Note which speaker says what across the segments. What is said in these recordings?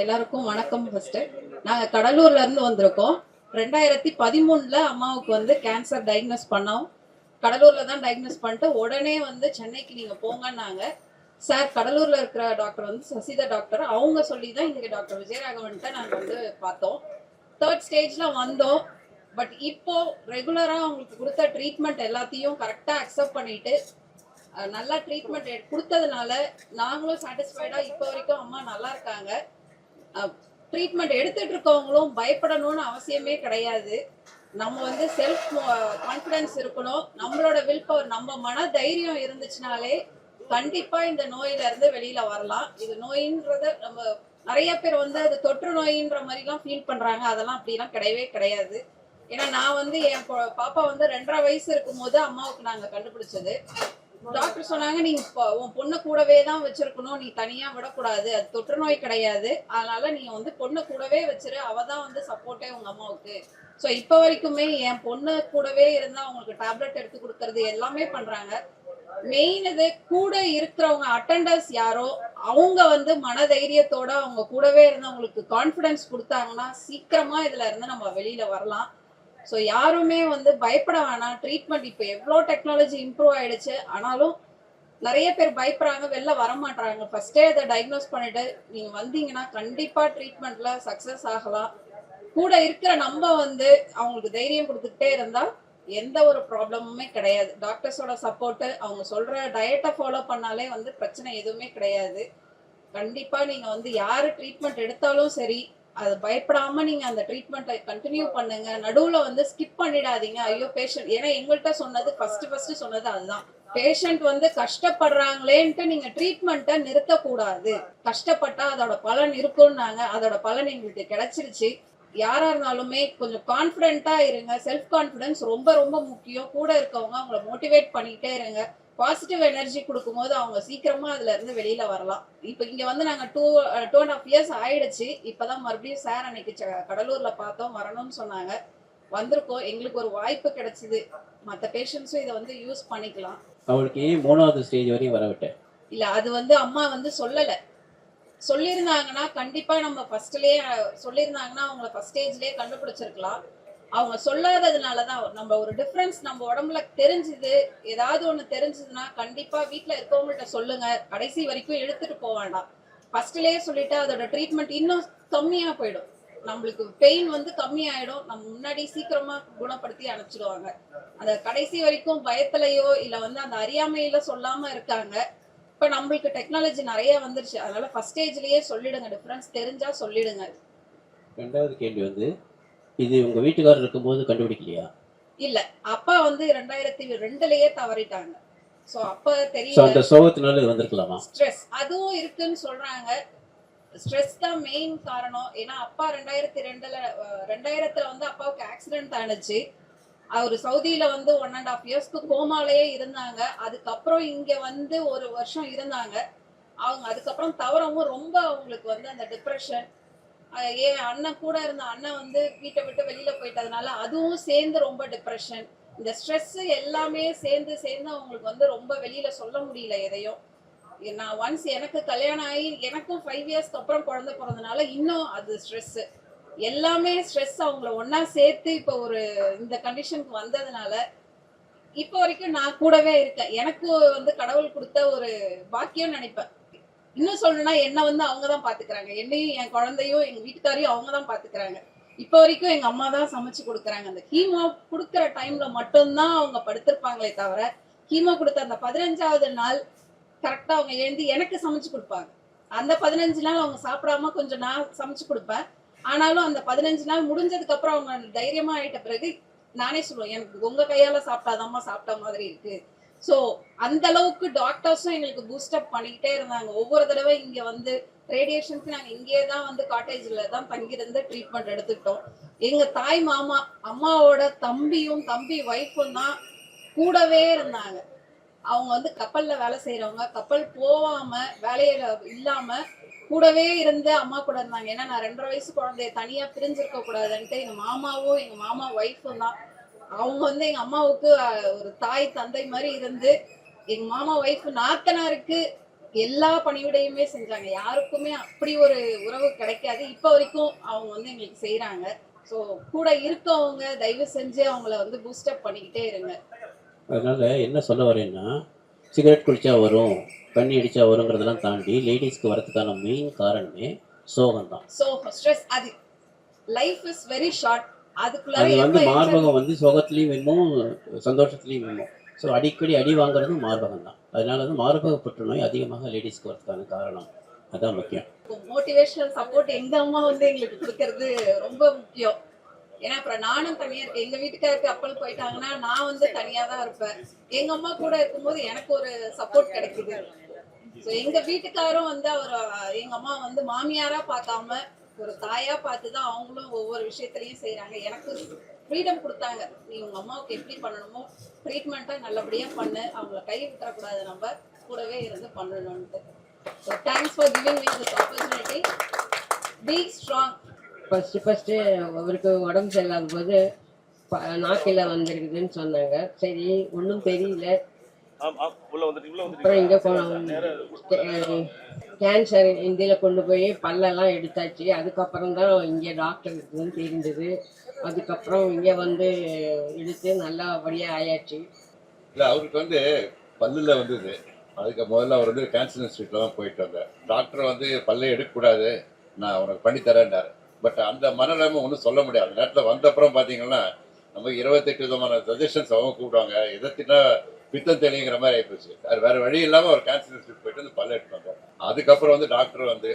Speaker 1: எல்லாருக்கும் வணக்கம் ஃபர்ஸ்ட் நாங்க கடலூர்ல இருந்து வந்திருக்கோம். ரெண்டாயிரத்தி பதிமூணுல அம்மாவுக்கு வந்து கேன்சர் டயக்னோஸ் பண்ணோம். கடலூர்ல தான் டயக்னோஸ் பண்ணிட்டு உடனே வந்து சென்னைக்கு நீங்க போங்கன்னாங்க. சார் கடலூர்ல இருக்கிற டாக்டர் வந்து சசிதா டாக்டர் அவங்க சொல்லி தான் இங்க டாக்டர் விஜயராகவன்ட்ட நாங்க வந்து பார்த்தோம். தேர்ட் ஸ்டேஜ்ல வந்தோம். பட் இப்போ ரெகுலரா அவங்களுக்கு கொடுத்த ட்ரீட்மெண்ட் எல்லாத்தையும் கரெக்டா அக்செப்ட் பண்ணிட்டு நல்லா ட்ரீட்மெண்ட் கொடுத்ததுனால நாங்களும் சாட்டிஸ்ஃபைடா இப்போ வரைக்கும் அம்மா நல்லா இருக்காங்க. ட்ரீட்மெண்ட் எடுத்துட்டு இருக்கவங்களும் பயப்படணும்னு அவசியமே கிடையாது. நம்ம வந்து செல்ஃப் கான்ஃபிடன்ஸ் இருக்கணும். நம்மளோட வில் பவர் நம்ம மன தைரியம் இருந்துச்சுனாலே கண்டிப்பா இந்த நோயில இருந்து வெளியில வரலாம். இது நோயின்றத நம்ம நிறைய பேர் வந்து அது தொற்று நோயின்ற மாதிரிலாம் ஃபீல் பண்றாங்க. அதெல்லாம் அப்படிலாம் கிடையவே கிடையாது. ஏன்னா நான் வந்து என் பாப்பா வந்து ரெண்டரை வயசு இருக்கும்போது அம்மாவுக்கு நாங்க கண்டுபிடிச்சது. டாக்டர் சொன்னாங்க நீ உன் பொண்ணு கூடவே தான் வச்சிருக்கணும் நீ தனியா விடக்கூடாது. அது தொற்று நோய் கிடையாது. அதனால நீ வந்து பொண்ணு கூடவே வச்சிரு. அவ தான் வந்து சப்போர்ட்டே உங்க அம்மாவுக்கு. ஸோ இப்போ வரைக்குமே என் பொண்ணு கூடவே இருந்தா அவங்களுக்கு டேப்லெட் எடுத்து கொடுக்கறது எல்லாமே பண்றாங்க. மெயின் இது கூட இருக்கிறவங்க அட்டண்டர்ஸ் யாரோ அவங்க வந்து மனதைரியத்தோட அவங்க கூடவே இருந்து அவங்களுக்கு கான்ஃபிடன்ஸ் கொடுத்தாங்கன்னா சீக்கிரமா இதுல இருந்து நம்ம வெளியில வரலாம். ஸோ யாருமே வந்து பயப்பட வேணாம். ட்ரீட்மெண்ட் இப்போ எவ்வளோ டெக்னாலஜி இம்ப்ரூவ் ஆயிடுச்சு. ஆனாலும் நிறைய பேர் பயப்படுறாங்க வெளில வரமாட்டாங்க ஃபர்ஸ்டே அதை டயக்னோஸ் பண்ணிட்டு நீங்க வந்தீங்கன்னா கண்டிப்பா ட்ரீட்மெண்ட்ல சக்சஸ் ஆகலாம். கூட இருக்கிற நம்ம வந்து அவங்களுக்கு தைரியம் கொடுத்துக்கிட்டே இருந்தா எந்த ஒரு ப்ராப்ளமுமே கிடையாது. டாக்டர்ஸோட சப்போர்ட்டு அவங்க சொல்ற டயட்டை ஃபாலோ பண்ணாலே வந்து பிரச்சனை எதுவுமே கிடையாது. கண்டிப்பா நீங்க வந்து யாரு ட்ரீட்மெண்ட் எடுத்தாலும் சரி அது பயப்படாம நீங்க அந்த ட்ரீட்மெண்ட்டை கண்டினியூ பண்ணுங்க. நடுவுல வந்து ஸ்கிப் பண்ணிடாதீங்க. ஐயோ பேஷண்ட் ஏன்னா எங்கள்கிட்ட சொன்னது ஃபர்ஸ்ட் ஃபர்ஸ்ட் சொன்னது அதுதான். பேஷண்ட் வந்து கஷ்டப்படுறாங்களேன்ட்டு நீங்க ட்ரீட்மெண்ட்டை நிறுத்தக்கூடாது. கஷ்டப்பட்டா அதோட பலன் இருக்கும்னாங்க அதோட பலன் எங்களுக்கு கிடைச்சிருச்சு. யாரா இருந்தாலுமே கொஞ்சம் கான்பிடென்ட்டா இருங்க. செல்ஃப் கான்பிடன்ஸ் ரொம்ப ரொம்ப முக்கியம். கூட இருக்கவங்க அவங்கள மோட்டிவேட் பண்ணிக்கிட்டே இருங்க. பாசிட்டிவ் எனர்ஜி கொடுக்கும்போது அவங்க சீக்கிரமா அதுல இருந்து வெளியில வரலாம். இப்போ இங்க வந்து நாங்க two two and half years ஆயிடுச்சு. இப்பதான் மறுபடியும் சார் அன்னைக்கு கடலூர்ல பார்த்தோம் வரணும்னு சொன்னாங்க. வந்திருக்கோம். எங்களுக்கு ஒரு வாய்ப்பு கிடைச்சது. மற்ற பேஷண்ட்ஸும் இதை வந்து யூஸ் பண்ணிக்கலாம்.
Speaker 2: அவளுக்கு ஏன் மூணாவது ஸ்டேஜ் வரையும் வர விட்டேன்?
Speaker 1: இல்ல அது வந்து அம்மா வந்து சொல்லல. சொல்லியிருந்தாங்கன்னா கண்டிப்பா நம்ம ஃபர்ஸ்ட்லயே சொல்லியிருந்தாங்கன்னா அவங்கள ஃபர்ஸ்ட் ஸ்டேஜ்லயே கண்டுபிடிச்சிருக்கலாம். அவங்க சொல்லாததுனால தான் நம்ம ஒரு டிஃப்ரென்ஸ் நம்ம உடம்புல தெரிஞ்சுது. ஏதாவது ஒண்ணு தெரிஞ்சதுன்னா கண்டிப்பா வீட்ல இருக்கவங்கள்ட்ட சொல்லுங்க. கடைசி வரைக்கும் எடுத்துட்டு போக வேண்டாம். ஃபர்ஸ்ட்லயே சொல்லிட்டு அதோட ட்ரீட்மெண்ட் இன்னும் கம்மியா போயிடும். நம்மளுக்கு பெயின் வந்து கம்மியாயிடும். நம்ம முன்னாடி சீக்கிரமா குணப்படுத்தி அனுப்பிச்சிடுவாங்க அந்த கடைசி வரைக்கும் பயத்திலையோ இல்ல வந்து அந்த அறியாமையில சொல்லாம இருக்காங்க. இப்ப நம்மளுக்கு டெக்னாலஜி நிறைய வந்துருச்சு. அதனால ஃபர்ஸ்ட் ஸ்டேஜ்லயே சொல்லிடுங்க. டிஃபரன்ஸ் தெரிஞ்சா சொல்லிடுங்க.
Speaker 2: ரெண்டாவது கேள்வி வந்து இது உங்க வீட்டுக்காரர் இருக்கும்போது கண்டுபிடிக்கலையா?
Speaker 1: இல்ல அப்பா வந்து ரெண்டாயிரத்தி ரெண்டுலயே தவறிட்டாங்க. சோ அப்ப
Speaker 2: ஸோ
Speaker 1: தெரியல
Speaker 2: அந்த சோகத்தினால வந்திருக்கலாமா?
Speaker 1: ஸ்ட்ரெஸ் அதுவும் இருக்குன்னு சொல்றாங்க. ஸ்ட்ரெஸ் தான் மெயின் காரணம். ஏன்னா அப்பா ரெண்டாயிரத்தி ரெண்டுல ரெண்டாயிரத்துல வந்து அப்பாவுக்கு ஆக்சிடென்ட் ஆனுச்சு. அவர் சவுதியில வந்து ஒன் அண்ட் ஆஃப் இயர்ஸ்க்கு கோமாலேயே இருந்தாங்க. அதுக்கப்புறம் இங்க வந்து ஒரு வருஷம் இருந்தாங்க. அவங்க அதுக்கப்புறம் தவறவும் ரொம்ப அவங்களுக்கு வந்து அந்த டிப்ரெஷன் என் அண்ணன் கூட இருந்த அண்ணன் வந்து வீட்டை விட்டு வெளியில போயிட்டதுனால அதுவும் சேர்ந்து ரொம்ப டிப்ரெஷன் இந்த ஸ்ட்ரெஸ் எல்லாமே சேர்ந்து சேர்ந்து அவங்களுக்கு வந்து ரொம்ப வெளியில சொல்ல முடியல எதையும். நான் ஒன்ஸ் எனக்கு கல்யாணம் ஆகி எனக்கும் ஃபைவ் இயர்ஸ்க்கு அப்புறம் குழந்தை பிறந்தனால இன்னும் அது ஸ்ட்ரெஸ் எல்லாமே ஸ்ட்ரெஸ் அவங்கள ஒன்னா சேர்த்து இப்போ ஒரு இந்த கண்டிஷனுக்கு வந்ததுனால இப்போ வரைக்கும் நான் கூடவே இருக்கேன். எனக்கு வந்து கடவுள் கொடுத்த ஒரு பாக்கியம் நினைப்பேன். இன்னும் சொல்லணும்னா என்ன வந்து அவங்க தான் பாத்துக்கிறாங்க. என்னையும் என் குழந்தையும் எங்க வீட்டுக்காரையும் அவங்க தான் பாத்துக்கிறாங்க. இப்போ வரைக்கும் எங்க அம்மா தான் சமைச்சு கொடுக்குறாங்க. அந்த ஹீமோ கொடுக்குற டைம்ல மட்டும்தான் அவங்க படுத்திருப்பாங்களே தவிர கீமோ கொடுத்த அந்த பதினஞ்சாவது நாள் கரெக்டா அவங்க எழுந்து எனக்கு சமைச்சு கொடுப்பாங்க. அந்த பதினஞ்சு நாள் அவங்க சாப்பிடாம கொஞ்சம் நான் சமைச்சு கொடுப்பேன். ஆனாலும் அந்த பதினஞ்சு நாள் முடிஞ்சதுக்கு அப்புறம் அவங்க தைரியமா ஆயிட்ட பிறகு நானே சொல்லுவேன் எனக்கு உங்க கையால சாப்பிட்டாதாம்மா சாப்பிட்ட மாதிரி இருக்கு. சோ அந்த அளவுக்கு டாக்டர்ஸும் எங்களுக்கு பூஸ்ட் அப் பண்ணிக்கிட்டே இருந்தாங்க. ஒவ்வொரு தடவை இங்க வந்து ரேடியேஷனுக்கு நாங்க இங்கே தான் வந்து காட்டேஜ்ல தான் தங்கியிருந்து ட்ரீட்மெண்ட் எடுத்துக்கிட்டோம். எங்க தாய் மாமா அம்மாவோட தம்பியும் தம்பி ஒய்ஃபும் தான் கூடவே இருந்தாங்க. அவங்க வந்து கப்பல்ல வேலை செய்யறவங்க கப்பல் போகாமல் வேலையில இல்லாம கூடவே இருந்து அம்மா கூட இருந்தாங்க. ஏன்னா நான் ரெண்டரை வயசு குழந்தைய தனியா பிரிஞ்சிருக்க கூடாதுன்ட்டு எங்க மாமாவும் எங்க மாமா ஒய்ஃபும் தான் அவங்க வந்து எங்க அம்மாவுக்கு ஒரு தாய் தந்தை மாதிரி இருந்து எங்க மாமா ஒய்ஃப் நாத்தனாருக்கு எல்லா பணிவிடையுமே செஞ்சாங்க. யாருக்குமே அப்படி ஒரு உறவு கிடைக்காது. இப்போ வரைக்கும் அவங்க வந்து எங்களுக்கு செய்றாங்க. ஸோ கூட இருக்கவங்க தயவு செஞ்சு அவங்கள வந்து பூஸ்டப் பண்ணிக்கிட்டே இருங்க.
Speaker 2: அதனால என்ன சொல்ல வரேன்னா சிகரெட் குடிச்சா வரும் தண்ணி அடிச்சா வருங்கிறதெல்லாம் தாண்டி லேடிஸ்க்கு வரதுக்கான மெயின் காரணமே சோகம் தான்
Speaker 1: ஸோ ஸ்ட்ரெஸ் அது லைஃப் இஸ் வெரி ஷார்ட்
Speaker 2: அது வந்து மார்பகம் வந்து சோகத்துலேயும் வேணும் சந்தோஷத்துலேயும் வேணும் ஸோ அடிக்கடி அடி வாங்குறதும் மார்பகம் தான். அதனால வந்து மார்பக புற்றுநோய் அதிகமாக லேடிஸ்க்கு வரதுக்கான காரணம். அதான் முக்கியம்.
Speaker 1: மோட்டிவேஷனல் சப்போர்ட் எங்க அம்மா வந்து எங்களுக்கு கொடுக்கறது ரொம்ப முக்கியம். ஏன்னா அப்புறம் நானும் தனியா இருக்கேன். எங்க வீட்டுக்காருக்கு கப்பல் போயிட்டாங்கன்னா நான் வந்து தனியா தான் இருப்பேன். எங்க அம்மா கூட இருக்கும்போது எனக்கு ஒரு சப்போர்ட் கிடைக்குது. எங்க வீட்டுக்காரும் வந்து அவர் எங்க அம்மா வந்து மாமியாரா பார்க்காம ஒரு தாயா பார்த்து தான் அவங்களும் ஒவ்வொரு விஷயத்துலையும் செய்கிறாங்க எனக்கு ஃப்ரீடம் கொடுத்தாங்க. நீ உங்க அம்மாவுக்கு எப்படி பண்ணணுமோ ட்ரீட்மெண்ட்டாக நல்லபடியா பண்ணு. அவங்கள கை விட்டுறக்கூடாது. நம்ம கூடவே இருந்து பண்ணணும்ட்டு so thanks for giving me this opportunity be strong
Speaker 3: first first அவருக்கு உடம்பு சரியில்லாத போது ப- நாக்கில் வந்திருக்குதுன்னு சொன்னாங்க. சரி ஒன்றும் தெரியல. அப்புறம் இங்கே கேன்சர் இந்தியில் கொண்டு போய் பல்லெல்லாம் எடுத்தாச்சு. அதுக்கப்புறம் தான் இங்கே டாக்டர் இருக்குதுன்னு தெரிஞ்சது அதுக்கப்புறம் இங்கே வந்து எடுத்து நல்லபடியாக ஆயாச்சு.
Speaker 4: இல்லை அவருக்கு வந்து பல்லில் வந்தது. அதுக்கு முதல்ல அவர் வந்து கேன்சர் இன்ஸ்டியூட்டில் தான் போயிட்டு வந்தார். டாக்டர் வந்து பல்லே எடுக்கக்கூடாது. நான் உனக்கு பண்ணித்தரேன்டார் பட் அந்த மனநிலைமை ஒன்றும் சொல்ல முடியாது. அந்த நேரத்தில் வந்த அப்புறம் பார்த்தீங்கன்னா நம்ம இருபத்தெட்டு விதமான சஜஷன்ஸ் அவங்க கூப்பிடுவாங்க. எதத்தினா பித்தம் தெளிங்கிற மாதிரி ஆயிப்போச்சு. அது வேற வழி இல்லாமல் அவர் கேன்சர் இன்ஸ்டியூட் போயிட்டு வந்து பல்ல எடுத்து வந்தார். அதுக்கப்புறம் வந்து டாக்டர் வந்து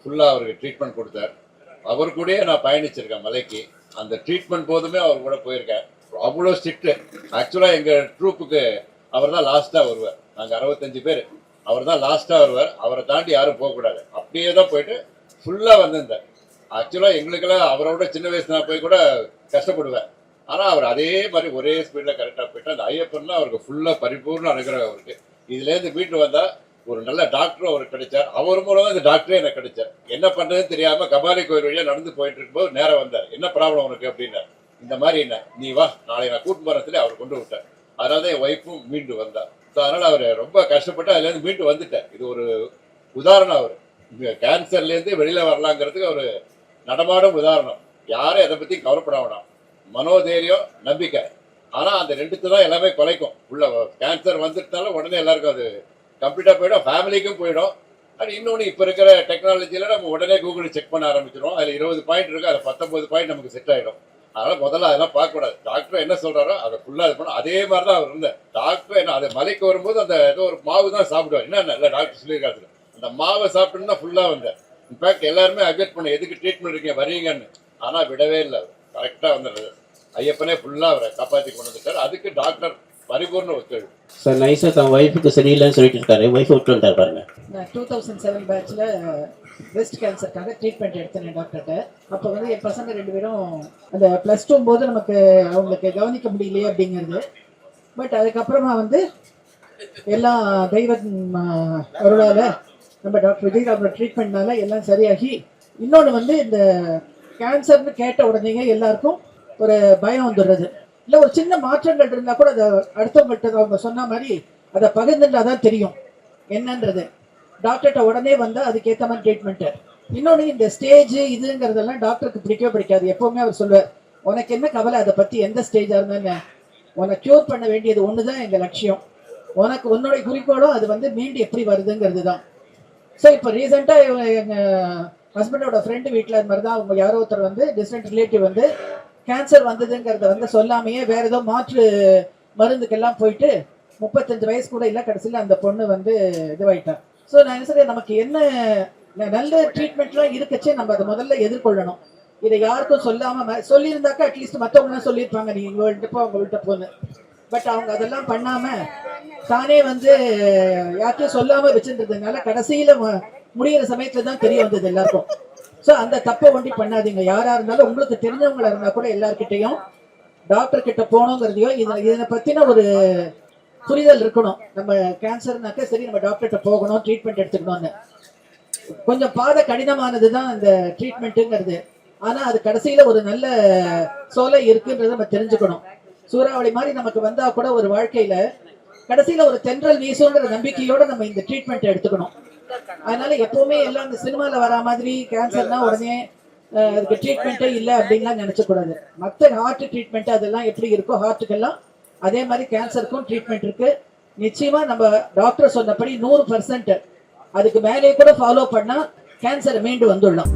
Speaker 4: ஃபுல்லாக அவருக்கு ட்ரீட்மெண்ட் கொடுத்தார். அவர் கூடயே நான் பயணிச்சிருக்கேன் மலைக்கு. அந்த ட்ரீட்மெண்ட் போதுமே அவர் கூட போயிருக்கேன். அவ்வளோ ஸ்ட்ரிக்ட் ஆக்சுவலாக எங்கள் ட்ரூப்புக்கு அவர் தான் லாஸ்ட்டாக வருவார். நாங்கள் அறுபத்தஞ்சு பேர். அவர் தான் லாஸ்ட்டாக வருவார். அவரை தாண்டி யாரும் போகக்கூடாது அப்படியே தான் போயிட்டு ஃபுல்லாக வந்திருந்தார். ஆக்சுவலாக எங்களுக்கெல்லாம் அவரோட சின்ன வயசு நான் போய் கூட கஷ்டப்படுவேன். ஆனால் அவர் அதே மாதிரி ஒரே ஸ்பீடில் கரெக்டாக போயிட்டு அந்த ஐயப்பன் அவருக்கு ஃபுல்லாக பரிபூர்ண அனுகிரகம் அவருக்கு. இதுலேருந்து வீட்டு வந்தால் ஒரு நல்ல டாக்டரும் அவருக்கு கிடைச்சார். அவர் மூலமாக இந்த டாக்டரே எனக்கு கிடைச்சார். என்ன பண்ணுறதுன்னு தெரியாமல் கபாலி கோயில் வழியாக நடந்து போயிட்டு இருக்கும்போது நேரம் வந்தார். என்ன ப்ராப்ளம் உனக்கு அப்படின்னார். இந்த மாதிரி என்ன? நீ வா நாளை நான் கூட்டு போகிறதுல அவர் கொண்டு விட்டார் அதனால தான் என் ஒய்ஃபும் மீண்டு வந்தார். ஸோ அதனால் அவர் ரொம்ப கஷ்டப்பட்டு அதுலேருந்து மீண்டு வந்துட்டார். இது ஒரு உதாரணம் அவர். கேன்சர்லேருந்து வெளியில் வரலாங்கிறதுக்கு ஒரு நடமாடும் உதாரணம். யாரும் எதை பற்றியும் கவலைப்பட வேணாம். மனோதைரியம் நம்பிக்கை. ஆனால் அந்த ரெண்டுத்து தான் எல்லாமே குலைக்கும். உள்ள கேன்சர் வந்துட்டாலும் உடனே எல்லாருக்கும் அது கம்ப்ளீட்டாக போயிடும் ஃபேமிலிக்கும் போயிடும். அது இன்னொன்று இப்போ இருக்கிற டெக்னாலஜியில் நம்ம உடனே கூகுளில் செக் பண்ண ஆரம்பிச்சிடும் அதில் இருபது பாயிண்ட் இருக்குது அதில் பத்தொம்பது பாயிண்ட் நமக்கு செட் ஆகிடும் அதனால் முதல்ல அதெல்லாம் பார்க்கக்கூடாது. டாக்டர் என்ன சொல்கிறாரோ அதை ஃபுல்லாக இது பண்ணும் அதே மாதிரி தான் அவர் இருந்தார் டாக்டர் என்ன அது மலைக்கு வரும்போது அந்த ஏதோ ஒரு மாவு தான் சாப்பிடுவார். என்ன இல்லை டாக்டர் சொல்லியிருக்காரு அந்த மாவை சாப்பிட்டுன்னு தான் ஃபுல்லாக வந்தார் இன்ஃபேக்ட் எல்லாருமே அப்டேட் பண்ண எதுக்கு ட்ரீட்மெண்ட் இருக்கீங்க வரீங்கன்னு ஆனால் விடவே இல்லை கரெக்டாக வந்துடுறது ஐயப்பனே ஃபுல்லாக அவரை காப்பாற்றி கொண்டு வந்துட்டார். அதுக்கு டாக்டர் பரிபூர்ண ஒத்துழைப்பு.
Speaker 2: சார் நைஸாக தன் ஒய்ஃபுக்கு சரியில்லைன்னு சொல்லிட்டு இருக்காரு. ஒய்ஃபை விட்டு வந்துட்டார் பாருங்க.
Speaker 5: நான் டூ தௌசண்ட் செவன் பேட்சில் breast கேன்சருக்காக ட்ரீட்மெண்ட் எடுத்தேன் டாக்டர்கிட்ட அப்போ வந்து என் பசங்க ரெண்டு பேரும் அந்த ப்ளஸ் டூ போது நமக்கு அவங்களுக்கு கவனிக்க முடியலையே அப்படிங்கிறது. பட் அதுக்கப்புறமா வந்து எல்லாம் தெய்வ அருளால் நம்ம டாக்டர் விஜயகாமோட ட்ரீட்மெண்ட்னால எல்லாம் சரியாகி இன்னொன்று வந்து இந்த கேன்சர்னு கேட்ட உடனேயே எல்லாருக்கும் ஒரு பயம் வந்துடுறது. இல்லை ஒரு சின்ன மாற்றங்கள் இருந்தால் கூட அதை அடுத்தவங்கள்ட்ட அவங்க சொன்ன மாதிரி அதை பகிர்ந்துட்டா தான் தெரியும். என்னன்றது. டாக்டர்கிட்ட உடனே வந்தால் அதுக்கேற்ற மாதிரி ட்ரீட்மெண்ட்டு இன்னொன்று இந்த ஸ்டேஜ் இதுங்கிறதெல்லாம் டாக்டருக்கு பிடிக்கவே பிடிக்காது. எப்போவுமே அவர் சொல்லுவார் உனக்கு என்ன கவலை? அதை பற்றி எந்த ஸ்டேஜாக இருந்தாலும் உன்னை க்யூர் பண்ண வேண்டியது ஒன்று தான் எங்கள் லட்சியம். உனக்கு உன்னுடைய குறிக்கோளும் அது வந்து மீண்டு எப்படி வருதுங்கிறது தான் ஸோ இப்போ ரீசெண்டாக எங்கள் ஹஸ்பண்டோட ஃப்ரெண்டு வீட்டில் அது மாதிரி தான் அவங்க யாரோ ஒருத்தர் வந்து டிஸ்டன்ட் ரிலேட்டிவ் வந்து கேன்சர் வந்ததுங்கிறத வந்து சொல்லாமையே வேற ஏதோ மாற்று மருந்துக்கெல்லாம் போயிட்டு முப்பத்தஞ்சு வயசு கூட இல்லை கடைசியில் அந்த பொண்ணு வந்து இதுவாயிட்டா. ஸோ நான் என்ன சொல்றேன் நமக்கு என்ன ந- நல்ல ட்ரீட்மெண்ட்லாம் இருக்கச்சே நம்ம அதை முதல்ல எதிர்கொள்ளணும். இதை யாருக்கும் சொல்லாம சொல்லியிருந்தாக்கா அட்லீஸ்ட் மற்றவங்களாம் சொல்லியிருப்பாங்க நீ இவங்கள்ட்ட போ அவங்கள்ட்ட போன்னு. பட் அவங்க அதெல்லாம் பண்ணாம தானே வந்து யார்கிட்டையும் சொல்லாம வச்சிருந்ததுனால கடைசியில முடியிற சமயத்துல தான் தெரிய வந்தது எல்லாருக்கும். ஸோ அந்த தப்பை ஒண்டி பண்ணாதீங்க. யாரா இருந்தாலும் உங்களுக்கு தெரிஞ்சவங்களா இருந்தா கூட எல்லார்கிட்டையும் டாக்டர் கிட்ட போகணுங்கிறதையோ இதை இதனை பத்தின ஒரு புரிதல் இருக்கணும். நம்ம கேன்சர்னாக்க சரி நம்ம டாக்டர்கிட்ட போகணும் ட்ரீட்மெண்ட் எடுத்துக்கணும்னு. கொஞ்சம் பாதை கடினமானது தான் அந்த ட்ரீட்மெண்ட்டுங்கிறது ஆனா அது கடைசியில ஒரு நல்ல சோலை இருக்குன்றதை நம்ம தெரிஞ்சுக்கணும். சூறாவளி மாதிரி நமக்கு வந்தா கூட ஒரு வாழ்க்கையில கடைசியில ஒரு தென்றல் வீசுன்ற நம்பிக்கையோட நம்ம இந்த ட்ரீட்மெண்ட் எடுத்துக்கணும். அதனால எப்பவுமே எல்லாம் இந்த சினிமால வர மாதிரி கேன்சர்னா உடனே அதுக்கு ட்ரீட்மெண்ட்டே இல்லை அப்படின்லாம் நினைச்சக்கூடாது. மற்ற ஹார்ட் ட்ரீட்மெண்ட் அதெல்லாம் எப்படி இருக்கோ ஹார்ட்டுக்கெல்லாம் அதே மாதிரி கேன்சருக்கும் ட்ரீட்மெண்ட் இருக்கு. நிச்சயமா நம்ம டாக்டர் சொன்னபடி நூறு பர்சன்ட் அதுக்கு மேலே கூட ஃபாலோ பண்ணா கேன்சரை மீண்டு வந்துடலாம்.